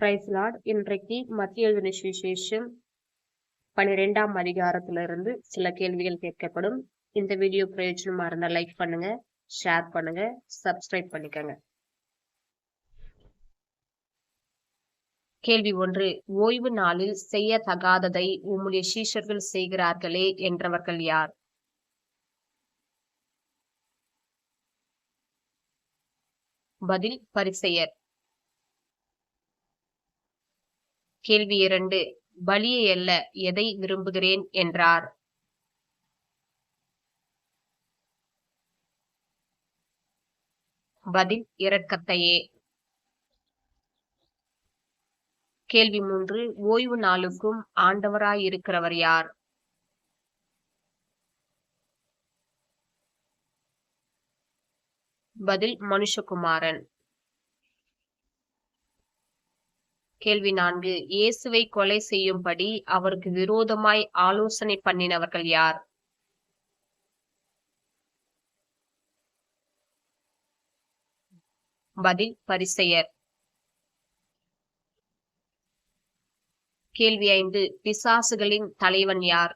Price Lord இன்றைக்கு மத்திய எழுதின சுவிசேஷம் பனிரெண்டாம் அதிகாரத்திலிருந்து சில கேள்விகள் கேட்கப்படும். இந்த வீடியோ பிரயோஜனமா இருந்தால் லைக் பண்ணுங்க ஷேர் பண்ணுங்க சப்ஸ்கிரைப் பண்ணிக்கோங்க. கேள்வி ஒன்று ஓய்வு நாளில் செய்யத்தகாததை உம்முடைய சீஷர்கள் செய்கிறார்களே என்றவர்கள் யார்? பதில் பரிசெயர். கேள்வி இரண்டு பலியை அல்ல எதை விரும்புகிறேன் என்றார். பதில் இரக்கத்தையே. கேள்வி மூன்று ஓய்வு நாளுக்கும் ஆண்டவராயிருக்கிறவர் யார்? பதில் மனுஷகுமாரன். கேள்வி நான்கு. இயேசுவை கொலை செய்யும்படி அவருக்கு விரோதமாய் ஆலோசனை பண்ணினவர்கள் யார்? பதில் பரிசெயர். கேள்வி ஐந்து. பிசாசுகளின் தலைவன் யார்?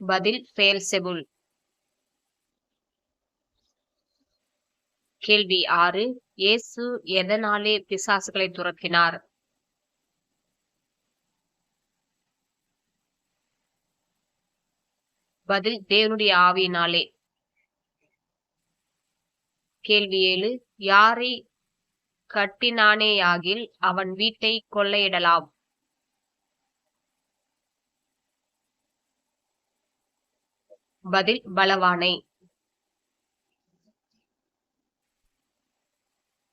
பதில் பெயல்செபுல். கேள்வி ஆறு. இயேசு எதனாலே பிசாசுகளை துரத்தினார்? பதில் தேவனுடைய ஆவியினாலே. கேள்வி ஏழு. யாரை கட்டினானேயாகில் அவன் வீட்டை கொள்ளையிடலாம்? பதில் பலவானை.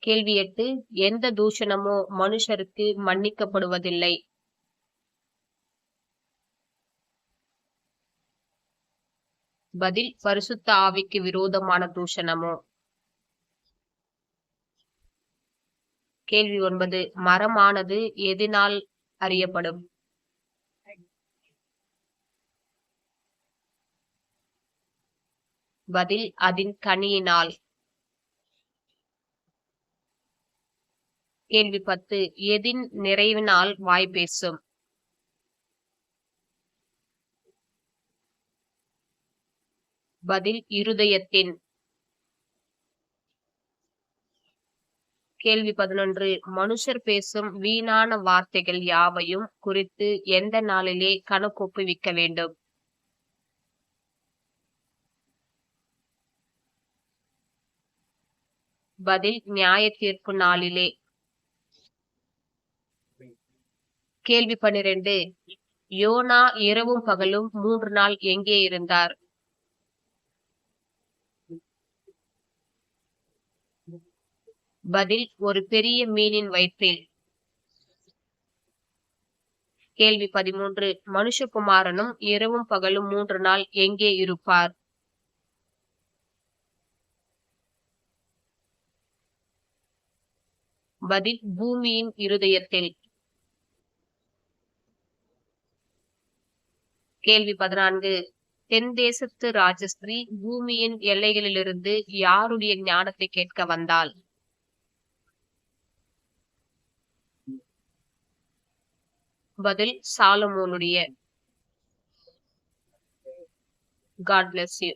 கேள்வி எட்டு எந்த தூஷணமோ மனுஷருக்கு மன்னிக்கப்படுவதில்லை. பதில் பரிசுத்த ஆவிக்கு விரோதமான தூஷணமோ? கேள்வி ஒன்பது மரமானது எதினால் அறியப்படும்? பதில் அதன் கனியினால். கேள்வி பத்து. எதின் நிறைவினால் வாய் பேசும்? பதில் இருதயத்தின். கேள்வி பதினொன்று. மனுஷர் பேசும் வீணான வார்த்தைகள் யாவையும் குறித்து எந்த நாளிலே கணக்கொப்புவிக்க வேண்டும்? பதில் நியாய தீர்ப்பு நாளிலே. கேள்வி பன்னிரண்டு. யோனா இரவும் பகலும் மூன்று நாள் எங்கே இருந்தார்? பதில் ஒரு பெரிய மீனின் வயிற்றில். கேள்வி பதிமூன்று. மனுஷகுமாரனும் இரவும் பகலும் மூன்று நாள் எங்கே இருப்பார்? பதில் பூமியின் இருதயத்தில். கேள்வி பதினான்கு. தென் தேசத்து ராஜஸ்ரீ பூமியின் எல்லைகளிலிருந்து யாருடைய ஞானத்தை கேட்க வந்தாள்? பதில் சாலமோனுடைய. God bless you